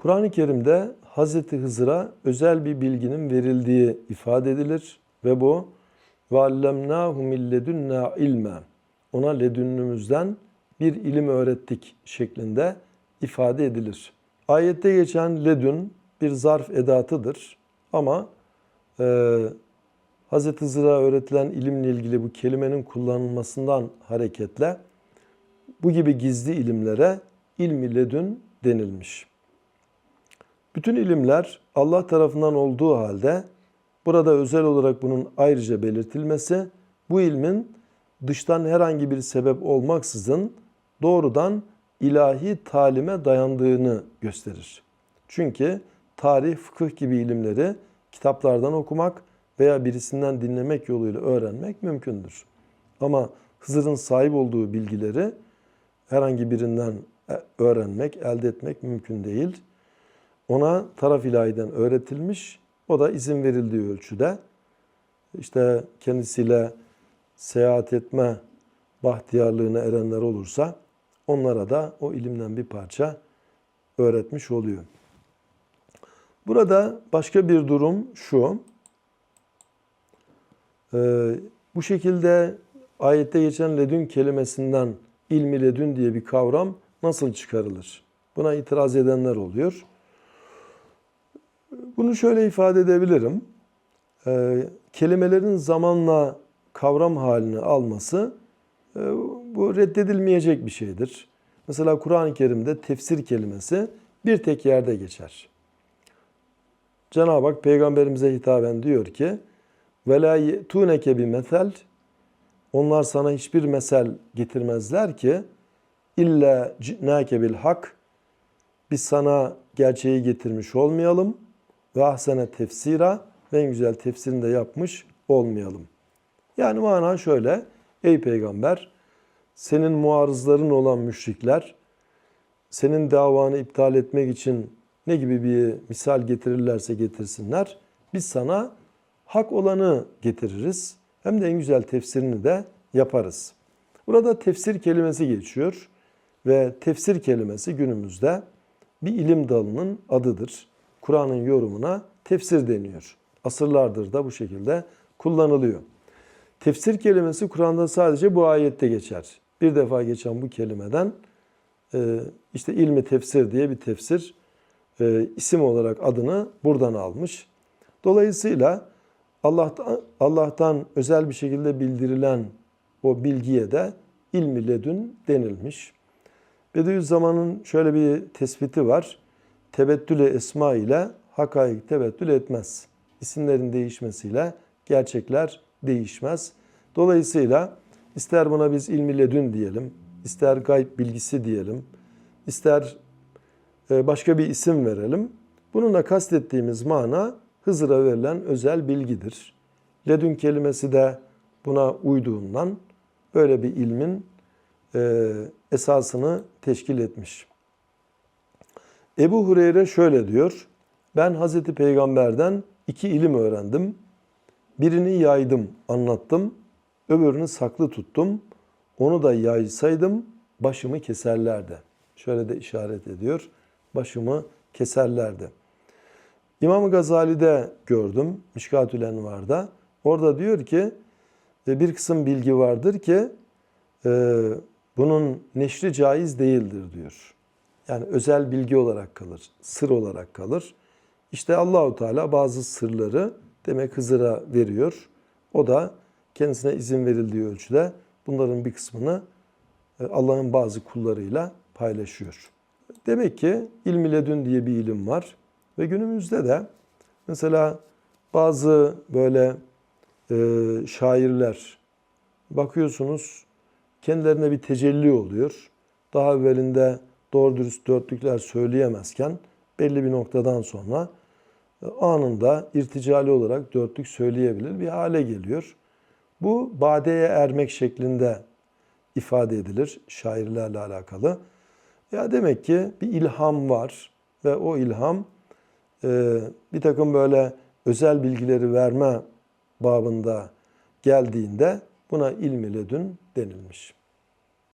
Kur'an-ı Kerim'de Hazreti Hızır'a özel bir bilginin verildiği ifade edilir ve bu وَعَلَّمْنَاهُ مِنْ لَدُنَّا ilme Ona ledünnümüzden bir ilim öğrettik şeklinde ifade edilir. Ayette geçen ledün bir zarf edatıdır ama e, Hz. Hızır'a öğretilen ilimle ilgili bu kelimenin kullanılmasından hareketle bu gibi gizli ilimlere ilmi ledün denilmiş. Bütün ilimler Allah tarafından olduğu halde burada özel olarak bunun ayrıca belirtilmesi bu ilmin dıştan herhangi bir sebep olmaksızın doğrudan ilahi talime dayandığını gösterir. Çünkü tarih, fıkıh gibi ilimleri kitaplardan okumak veya birisinden dinlemek yoluyla öğrenmek mümkündür. Ama Hızır'ın sahip olduğu bilgileri herhangi birinden öğrenmek, elde etmek mümkün değil. Ona taraf ilahiden öğretilmiş, o da izin verildiği ölçüde işte kendisiyle seyahat etme bahtiyarlığına erenler olursa onlara da o ilimden bir parça öğretmiş oluyor. Burada başka bir durum şu. Ee, bu şekilde ayette geçen ledün kelimesinden ilmi ledün diye bir kavram nasıl çıkarılır? Buna itiraz edenler oluyor. Bunu şöyle ifade edebilirim. Ee, kelimelerin zamanla kavram halini alması e, bu reddedilmeyecek bir şeydir. Mesela Kur'an-ı Kerim'de tefsir kelimesi bir tek yerde geçer. Cenab-ı Hak peygamberimize hitaben diyor ki: "Ve la yetuneke Onlar sana hiçbir mesel getirmezler ki illa cinake hak biz sana gerçeği getirmiş olmayalım.'' Ve ahsene tefsira en güzel tefsirini de yapmış olmayalım. Yani mana şöyle. Ey peygamber senin muarızların olan müşrikler senin davanı iptal etmek için ne gibi bir misal getirirlerse getirsinler. Biz sana hak olanı getiririz. Hem de en güzel tefsirini de yaparız. Burada tefsir kelimesi geçiyor ve tefsir kelimesi günümüzde bir ilim dalının adıdır. Kur'an'ın yorumuna tefsir deniyor. Asırlardır da bu şekilde kullanılıyor. Tefsir kelimesi Kur'an'da sadece bu ayette geçer. Bir defa geçen bu kelimeden e, işte ilmi tefsir diye bir tefsir e, isim olarak adını buradan almış. Dolayısıyla Allah'tan, Allah'tan özel bir şekilde bildirilen o bilgiye de ilmi ledün denilmiş. Bediüzzaman'ın şöyle bir tespiti var. Tebettüle esma ile hakaik tebettül etmez. İsimlerin değişmesiyle gerçekler değişmez. Dolayısıyla ister buna biz ilmi ledün diyelim, ister gayb bilgisi diyelim, ister e, başka bir isim verelim. Bununla kastettiğimiz mana Hızır'a verilen özel bilgidir. Ledün kelimesi de buna uyduğundan böyle bir ilmin e, esasını teşkil etmiş. Ebu Hureyre şöyle diyor. Ben Hazreti Peygamber'den iki ilim öğrendim. Birini yaydım, anlattım. Öbürünü saklı tuttum. Onu da yaysaydım başımı keserlerdi. Şöyle de işaret ediyor. Başımı keserlerdi. İmam Gazali'de gördüm. Mişkatül Envar'da. Orada diyor ki e, bir kısım bilgi vardır ki e, bunun neşri caiz değildir diyor. Yani özel bilgi olarak kalır, sır olarak kalır. İşte Allahu Teala bazı sırları demek Hızır'a veriyor. O da kendisine izin verildiği ölçüde bunların bir kısmını e, Allah'ın bazı kullarıyla paylaşıyor. Demek ki ilmi ledün diye bir ilim var ve günümüzde de mesela bazı böyle e, şairler bakıyorsunuz kendilerine bir tecelli oluyor. Daha evvelinde doğru dürüst dörtlükler söyleyemezken belli bir noktadan sonra e, anında irticali olarak dörtlük söyleyebilir bir hale geliyor. Bu badeye ermek şeklinde ifade edilir şairlerle alakalı. Ya demek ki bir ilham var ve o ilham e, bir takım böyle özel bilgileri verme babında geldiğinde buna ilmi ledün denilmiş.